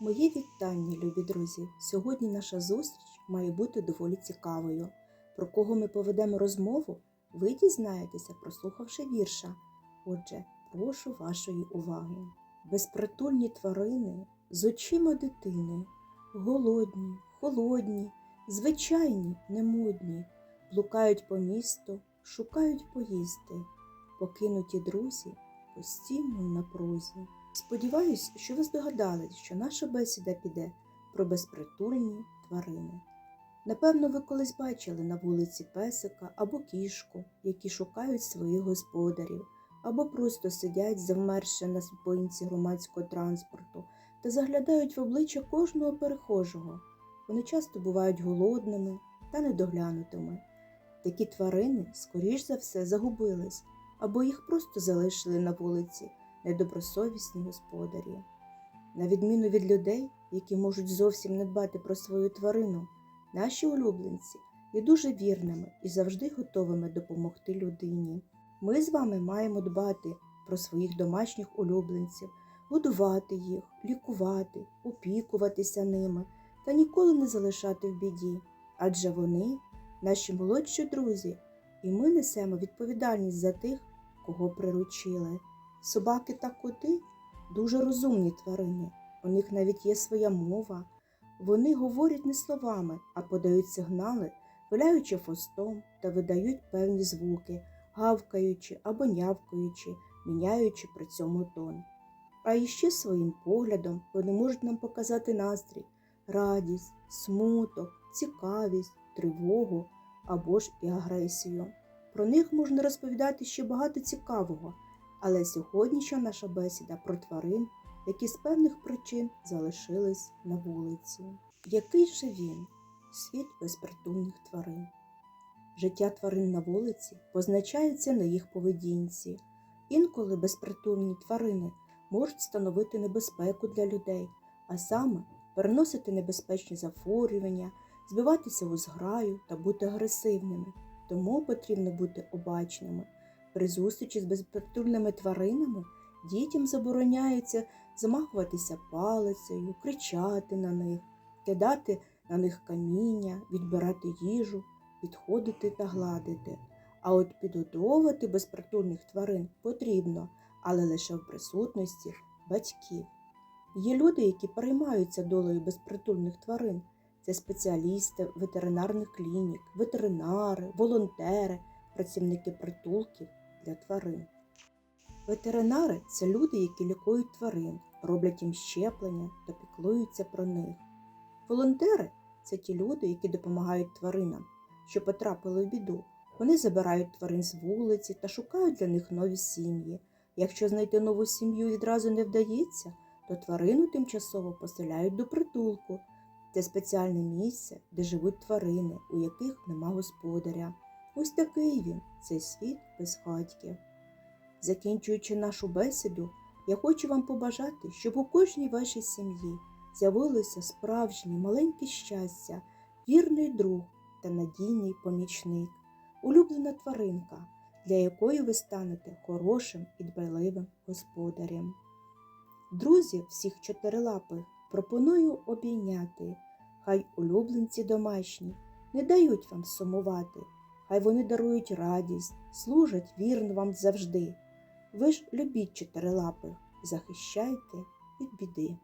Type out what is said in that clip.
Мої вітання, любі друзі! Сьогодні наша зустріч має бути доволі цікавою. Про кого ми поведемо розмову, ви дізнаєтеся, прослухавши вірша. Отже, прошу вашої уваги. Безпритульні тварини з очима дитини, голодні, холодні, звичайні, немодні, блукають по місту, шукають поїсти, покинуті друзі постійно в напрузі. Сподіваюсь, що ви здогадались, що наша бесіда піде про безпритульні тварини. Напевно, ви колись бачили на вулиці песика або кішку, які шукають своїх господарів, або просто сидять, завмерши на зупинці громадського транспорту та заглядають в обличчя кожного перехожого. Вони часто бувають голодними та недоглянутими. Такі тварини, скоріш за все, загубились, або їх просто залишили на вулиці недобросовісні господарі. На відміну від людей, які можуть зовсім не дбати про свою тварину, наші улюбленці є дуже вірними і завжди готовими допомогти людині. Ми з вами маємо дбати про своїх домашніх улюбленців, годувати їх, лікувати, опікуватися ними та ніколи не залишати в біді, адже вони наші молодші друзі, і ми несемо відповідальність за тих, кого приручили. Собаки та коти дуже розумні тварини. У них навіть є своя мова. Вони говорять не словами, а подають сигнали, виляючи хвостом та видають певні звуки, гавкаючи або нявкаючи, міняючи при цьому тон. А іще своїм поглядом вони можуть нам показати настрій, радість, смуток, цікавість, тривогу або ж і агресію. Про них можна розповідати ще багато цікавого. Але сьогоднішня наша бесіда про тварин, які з певних причин залишились на вулиці. Який же він, світ безпритульних тварин? Життя тварин на вулиці позначається на їх поведінці. Інколи безпритульні тварини можуть становити небезпеку для людей, а саме переносити небезпечні захворювання, збиватися у зграю та бути агресивними. Тому потрібно бути обачними. При зустрічі з безпритульними тваринами дітям забороняється замахуватися палицею, кричати на них, кидати на них каміння, відбирати їжу, підходити та гладити. А от підгодовувати безпритульних тварин потрібно, але лише в присутності батьків. Є люди, які переймаються долею безпритульних тварин. Це спеціалісти ветеринарних клінік, ветеринари, волонтери, працівники притулків для тварин. Ветеринари це люди, які лікують тварин, роблять їм щеплення та піклуються про них. Волонтери це ті люди, які допомагають тваринам, що потрапили в біду. Вони забирають тварин з вулиці та шукають для них нові сім'ї. Якщо знайти нову сім'ю відразу не вдається, то тварину тимчасово поселяють до притулку. Це спеціальне місце, де живуть тварини, у яких нема господаря. Ось такий він, цей світ без хатьків. Закінчуючи нашу бесіду, я хочу вам побажати, щоб у кожній вашій сім'ї з'явилося справжнє маленьке щастя, вірний друг та надійний помічник, улюблена тваринка, для якої ви станете хорошим і дбайливим господарем. Друзі всіх чотирилапих пропоную обійняти, хай улюбленці домашні не дають вам сумувати, хай вони дарують радість, служать вірно вам завжди. Ви ж любіть чотирилапих, захищайте від біди.